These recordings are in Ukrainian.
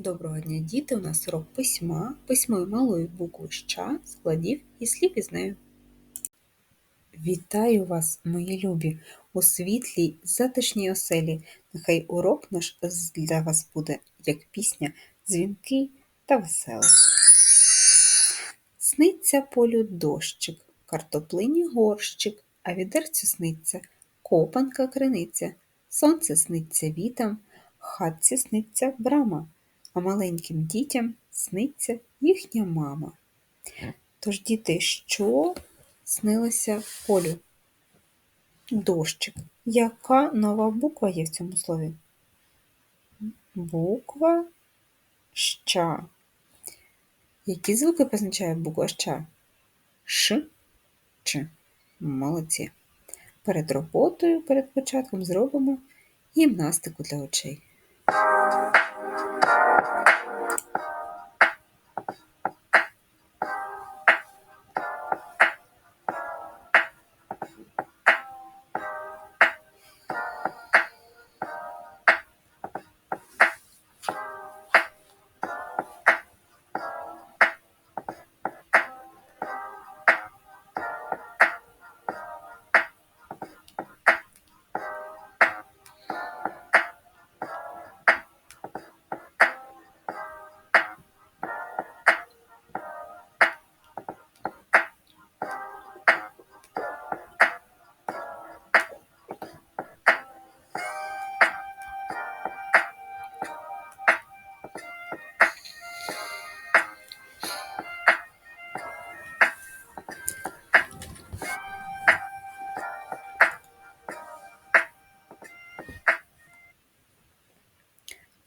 Доброго дня, діти! У нас урок письма, письмо малої букви ща, складів і слів із нею. Вітаю вас, мої любі, у світлій, затишній оселі. Нехай урок наш для вас буде, як пісня, дзвінкий та веселий. Сниться полю дощик, картоплині горщик, а відерцю сниться, копанка криниця, сонце сниться вітам, хатці сниться брама а маленьким дітям сниться їхня мама. Тож, діти, що снилося полю? Дощик. Яка нова буква є в цьому слові? Буква ща. Які звуки позначає буква ща? Ш, Ч. Молодці. Перед роботою, перед початком зробимо гімнастику для очей.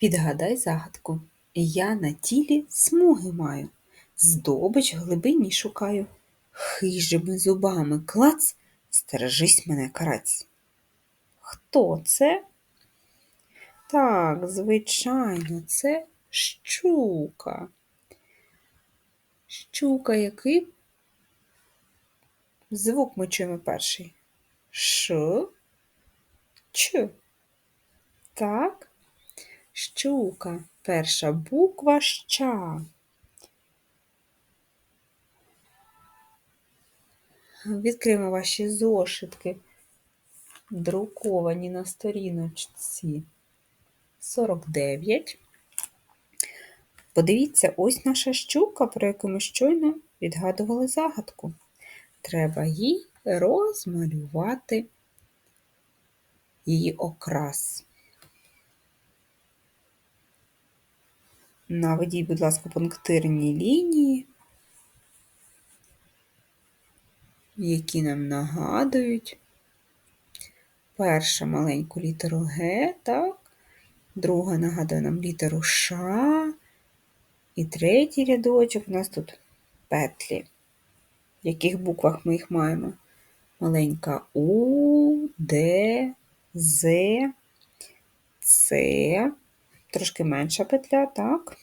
Відгадай загадку. Я на тілі смуги маю, здобич глибині шукаю. Хижими зубами клац, стережись мене караць. Хто це? Так, звичайно, це щука. Щука який? Звук ми чуємо перший. Ш, Ч. Так. Щука. Перша буква ща. Відкриємо ваші зошитки, друковані на сторіночці 49. Подивіться, ось наша щука, про яку ми щойно відгадували загадку. Треба їй розмалювати її окрас. Наведіть, будь ласка, пунктирні лінії, які нам нагадують. Перша маленьку літеру Г, так, друга нагадує нам літеру Ш, і третій рядочок у нас тут петлі. В яких буквах ми їх маємо? Маленька У, Д, З, С, трошки менша петля, так.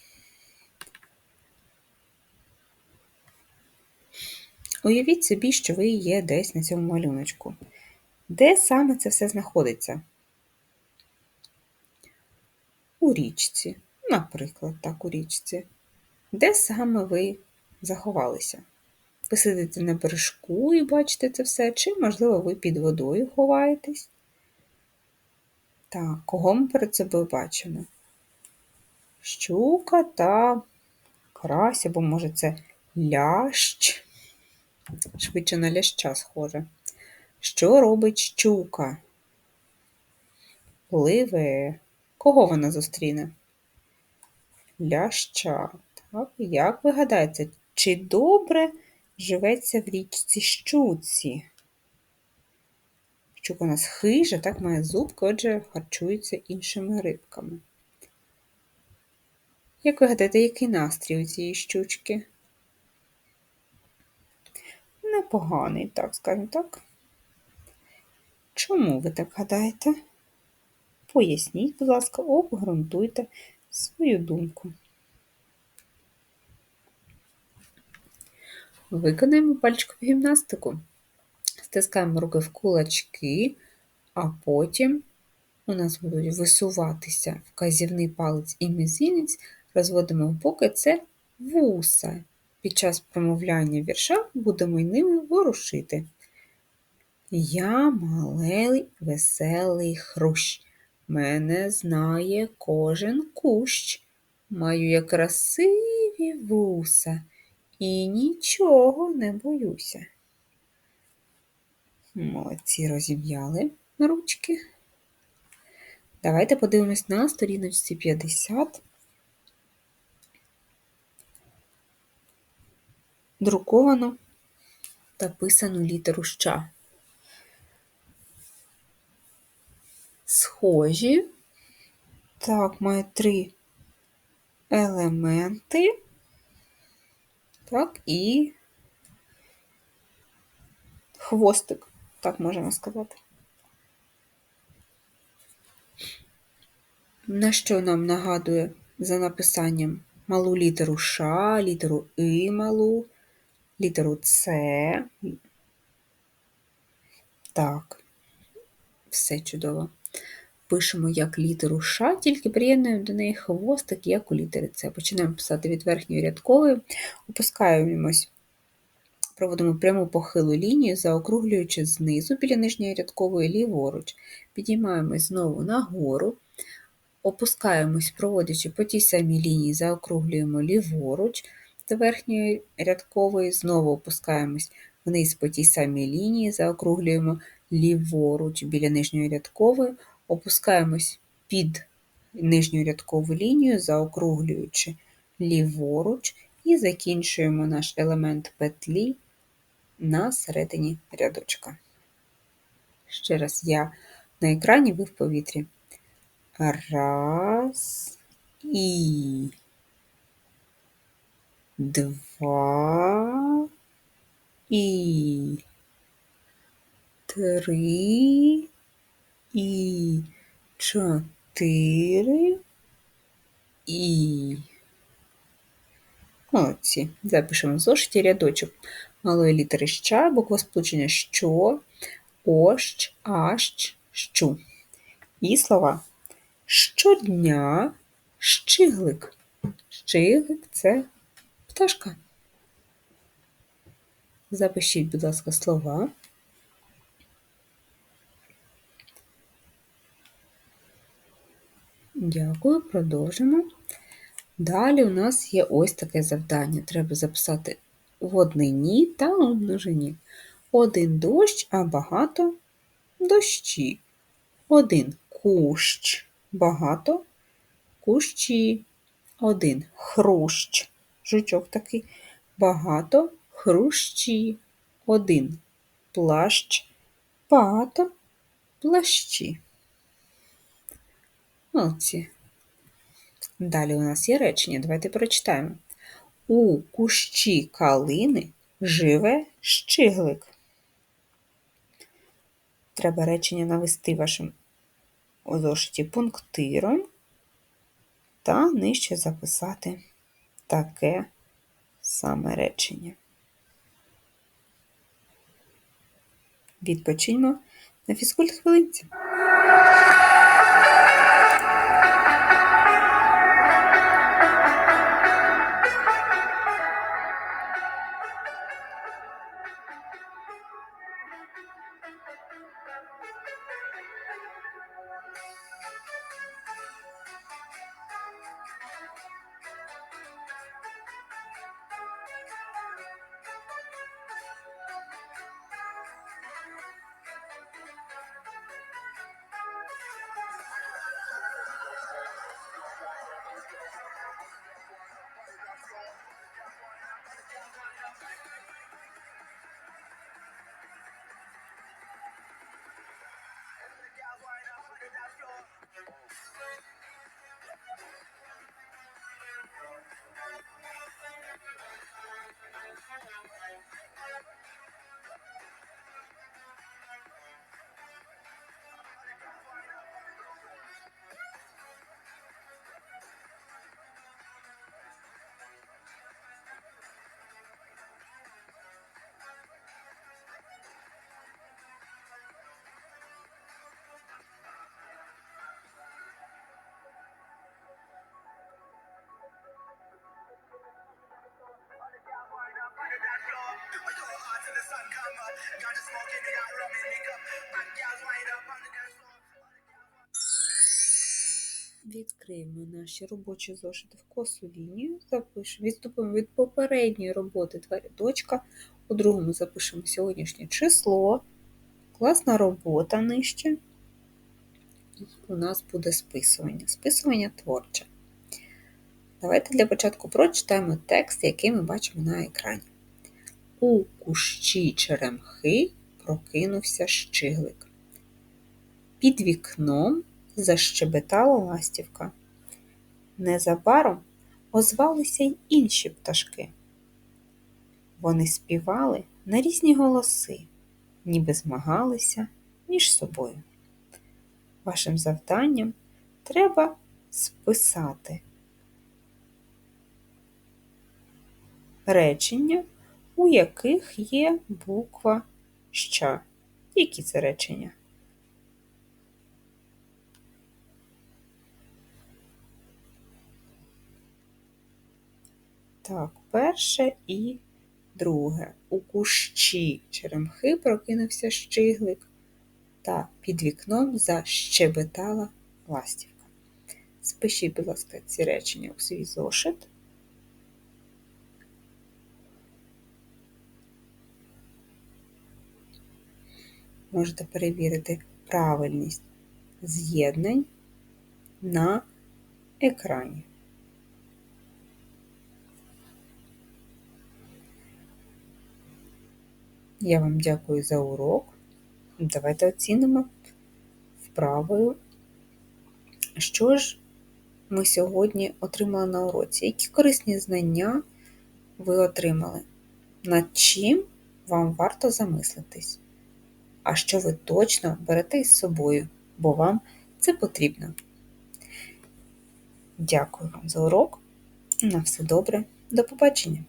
Уявіть собі, що ви є десь на цьому малюночку. Де саме це все знаходиться? У річці, наприклад, так, у річці. Де саме ви заховалися? Ви сидите на бережку і бачите це все, чи, можливо, ви під водою ховаєтесь? Так, кого ми перед собою бачимо? Щука та карась, або, може, це лящ швидше на ляща схоже. Що робить щука? Пливе. Кого вона зустріне? Ляща. Так, як ви гадаєте, чи добре живеться в річці щуці? Щука у нас хижа, так має зубки, отже, харчується іншими рибками. Як ви гадаєте, який настрій у цієї щучки? непоганий, так скажімо так. Чому ви так гадаєте? Поясніть, будь ласка, обґрунтуйте свою думку. Виконаємо пальчикову гімнастику. Стискаємо руки в кулачки, а потім у нас будуть висуватися вказівний палець і мізинець розводимо в боки це вуса. Під час промовляння вірша будемо й ними ворушити. Я малий веселий хрущ. Мене знає кожен кущ. Маю я красиві вуса і нічого не боюся. Молодці розім'яли ручки. Давайте подивимось на сторіночці 50. Друковано та писану літеру ща. Схожі. Так, має три елементи. Так, і хвостик, так можемо сказати. На що нам нагадує за написанням малу літеру Ш, літеру И малу, літеру С. Так, все чудово. Пишемо як літеру Ш, тільки приєднуємо до неї хвостик, як у літери С. Починаємо писати від верхньої рядкової, опускаємось, проводимо пряму похилу лінію, заокруглюючи знизу біля нижньої рядкової ліворуч. Підіймаємось знову нагору. Опускаємось, проводячи по тій самій лінії, заокруглюємо ліворуч до верхньої рядкової, знову опускаємось вниз по тій самій лінії, заокруглюємо ліворуч біля нижньої рядкової, опускаємось під нижню рядкову лінію, заокруглюючи ліворуч, і закінчуємо наш елемент петлі на середині рядочка. Ще раз я на екрані, ви в повітрі. Раз і два і три і чотири і. Молодці. Запишемо в зошиті рядочок малої літери ща, буква сполучення що, ощ, ащ, щу. І слова щодня щиглик. Щиглик це пташка. Запишіть, будь ласка, слова. Дякую, продовжимо. Далі у нас є ось таке завдання. Треба записати в однині та у. Один дощ, а багато дощі. Один кущ, багато кущі. Один хрущ, жучок такий, багато хрущі. Один плащ, багато плащі. Молодці. Далі у нас є речення. Давайте прочитаємо. У кущі калини живе щиглик. Треба речення навести вашим зошиті пунктиром та нижче записати таке саме речення. Відпочиньмо на фізкульт хвилинці. Відкриємо наші робочі зошити в косу лінію, запишемо, відступимо від попередньої роботи два рядочка, у другому запишемо сьогоднішнє число, класна робота нижче, і у нас буде списування. Списування творче. Давайте для початку прочитаємо текст, який ми бачимо на екрані. У кущі черемхи прокинувся щиглик. Під вікном защебетала ластівка. Незабаром озвалися й інші пташки. Вони співали на різні голоси, ніби змагалися між собою. Вашим завданням треба списати речення, у яких є буква ща. Які це речення? Так, перше і друге. У кущі черемхи прокинувся щиглик, та під вікном защебетала ластівка. Спишіть, будь ласка, ці речення у свій зошит. Можете перевірити правильність з'єднань на екрані. Я вам дякую за урок. Давайте оцінимо вправою, що ж ми сьогодні отримали на уроці, які корисні знання ви отримали, над чим вам варто замислитись, а що ви точно берете із собою, бо вам це потрібно. Дякую вам за урок. На все добре. До побачення!